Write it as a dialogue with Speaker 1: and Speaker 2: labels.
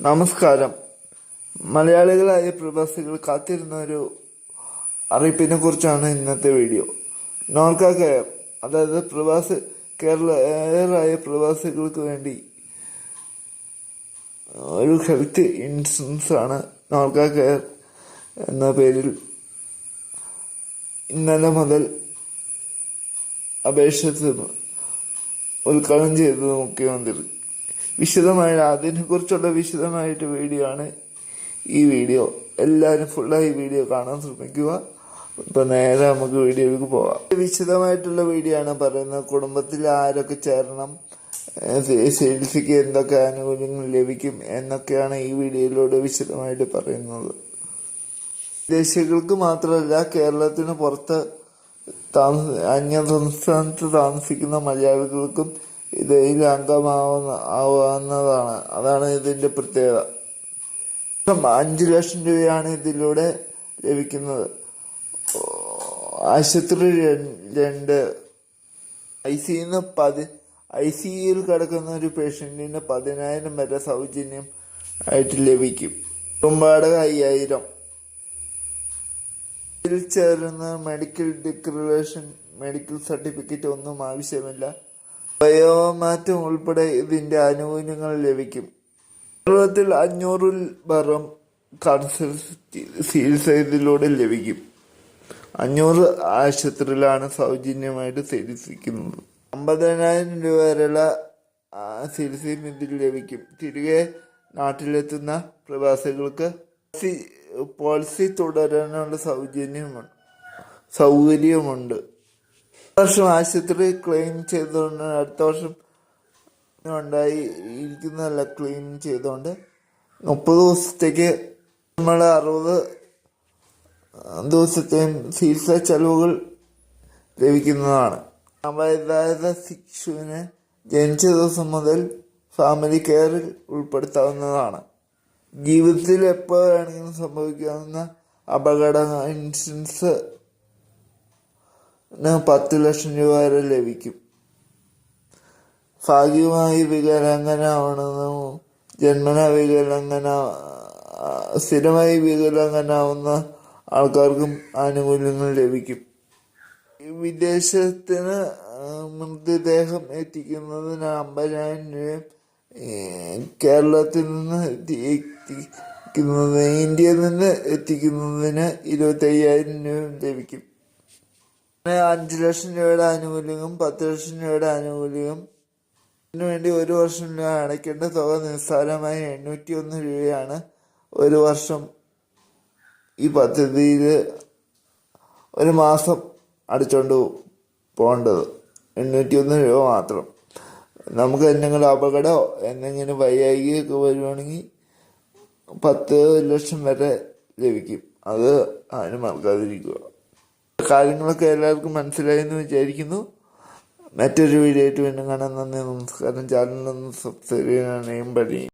Speaker 1: നമസ്കാരം. മലയാളികളായ പ്രവാസികൾ കാത്തിരുന്ന ഒരു അറിയിപ്പിനെ കുറിച്ചാണ് ഇന്നത്തെ വീഡിയോ. നോർക്ക അതായത് പ്രവാസി കേരള പ്രവാസികൾക്ക് വേണ്ടി ഒരു ഹെൽത്ത് ഇൻഷുറൻസ് ആണ് നോർക്ക കെയർ എന്ന പേരിൽ ഇന്നലെ മുതൽ അപേക്ഷ ഉദ്ഘാടനം ചെയ്തത് മുഖ്യമന്ത്രി വിശദമായ അതിനെ കുറിച്ചുള്ള വിശദമായിട്ട് വീഡിയോ ആണ് ഈ വീഡിയോ. എല്ലാവരും ഫുള്ളായി വീഡിയോ കാണാൻ ശ്രമിക്കുക. ഇപ്പൊ നേരെ നമുക്ക് വീഡിയോയിലേക്ക് പോവാം. വിശദമായിട്ടുള്ള വീഡിയോ ആണ് പറയുന്നത്. കുടുംബത്തിൽ ആരൊക്കെ ചേരണം ചികിത്സയ്ക്ക് എന്തൊക്കെ ആനുകൂല്യങ്ങൾ ലഭിക്കും എന്നൊക്കെയാണ് ഈ വീഡിയോയിലൂടെ വിശദമായിട്ട് പറയുന്നത്. വിദേശികൾക്ക് മാത്രമല്ല കേരളത്തിന് പുറത്ത് താമസ അന്യ സംസ്ഥാനത്ത് താമസിക്കുന്ന മലയാളികൾക്കും ഇതിൽ അംഗമാവുന്ന ആവുന്നതാണ്. അതാണ് ഇതിന്റെ പ്രത്യേകത. അഞ്ചു ലക്ഷം രൂപയാണ് ഇതിലൂടെ ലഭിക്കുന്നത്. ആശുപത്രി രണ്ട്. ഐ സിന്ന് പതി ഐ സിയിൽ കിടക്കുന്ന ഒരു പേഷ്യന്റിന് പതിനായിരം വരെ സൗജന്യം ആയിട്ട് ലഭിക്കും. കുടുംബാടക അയ്യായിരം. ഇതിൽ ചേരുന്ന മെഡിക്കൽ ഡിക്ലറേഷൻ മെഡിക്കൽ സർട്ടിഫിക്കറ്റ് ഒന്നും ആവശ്യമില്ല. ബയോമാറ്റം ഉൾപ്പെടെ ഇതിന്റെ ആനുകൂല്യങ്ങൾ ലഭിക്കും. കേരളത്തിൽ അഞ്ഞൂറിൽ പരം കാൻസർ ചികിത്സ ഇതിലൂടെ ലഭിക്കും. അഞ്ഞൂറ് ആശുപത്രിയിലാണ് സൗജന്യമായിട്ട് ചികിത്സിക്കുന്നത്. അമ്പതിനായിരം രൂപ വരെയുള്ള ചികിത്സയും ഇതിൽ ലഭിക്കും. തിരികെ നാട്ടിലെത്തുന്ന പ്രവാസികൾക്ക് പോളിസി തുടരാനുള്ള സൗജന്യമുണ്ട് സൗകര്യമുണ്ട് വർഷം ആശുപത്രി ക്ലെയിം ചെയ്തുകൊണ്ട് അടുത്ത വർഷം ഉണ്ടായി ഇരിക്കുന്നതല്ല ക്ലെയിം ചെയ്തുകൊണ്ട് മുപ്പത് ദിവസത്തേക്ക് നമ്മൾ അറുപത് ദിവസത്തെയും ചികിത്സാ ചെലവുകൾ ലഭിക്കുന്നതാണ്. നവജാത ശിക്ഷുവിന് ജനിച്ച ദിവസം മുതൽ ഫാമിലി കെയറിൽ ഉൾപ്പെടുത്താവുന്നതാണ്. ജീവിതത്തിൽ എപ്പോൾ വേണമെങ്കിലും സംഭവിക്കാവുന്ന അപകട ഇൻഷുറൻസ് പത്ത് ലക്ഷം രൂപ വരെ ലഭിക്കും. ഭാഗ്യമായി വികലങ്ങനാവണമെന്നും ജന്മന വികലാംഗന സ്ഥിരമായി വികലാംഗനാവുന്ന ആൾക്കാർക്കും ആനുകൂല്യങ്ങൾ ലഭിക്കും. വിദേശത്തിന് മൃതദേഹം എത്തിക്കുന്നതിന് അമ്പതിനായിരം രൂപയും കേരളത്തിൽ നിന്ന് എത്തി- എത്തിക്കുന്നത് ഇന്ത്യയിൽ നിന്ന് എത്തിക്കുന്നതിന് ഇരുപത്തി അയ്യായിരം രൂപയും ലഭിക്കും. അഞ്ച് ലക്ഷം രൂപയുടെ ആനുകൂല്യവും പത്ത് ലക്ഷം രൂപയുടെ ആനുകൂല്യവും. ഇതിനുവേണ്ടി ഒരു വർഷം രൂപ അടയ്ക്കേണ്ട തുക നിസ്സാരമായി എണ്ണൂറ്റി ഒന്ന് രൂപയാണ്. ഒരു വർഷം ഈ പദ്ധതിയിൽ ഒരു മാസം അടിച്ചുകൊണ്ട് പോകേണ്ടത്. എണ്ണൂറ്റി ഒന്ന് രൂപ മാത്രം. നമുക്ക് എന്തെങ്കിലും അപകടമോ എന്തെങ്കിലും വൈകായികയൊക്കെ വരുവാണെങ്കിൽ പത്ത് ലക്ഷം വരെ ലഭിക്കും. അത് ആരും മറക്കാതിരിക്കുക. കാര്യങ്ങളൊക്കെ എല്ലാവർക്കും മനസ്സിലായി എന്ന് വിചാരിക്കുന്നു. മറ്റൊരു വീഡിയോ ആയിട്ട് വീണ്ടും കാണാൻ നന്ദി നമസ്കാരം. ചാനലിൽ നിന്ന് സബ്സ്ക്രൈബ് ചെയ്യാൻ പണി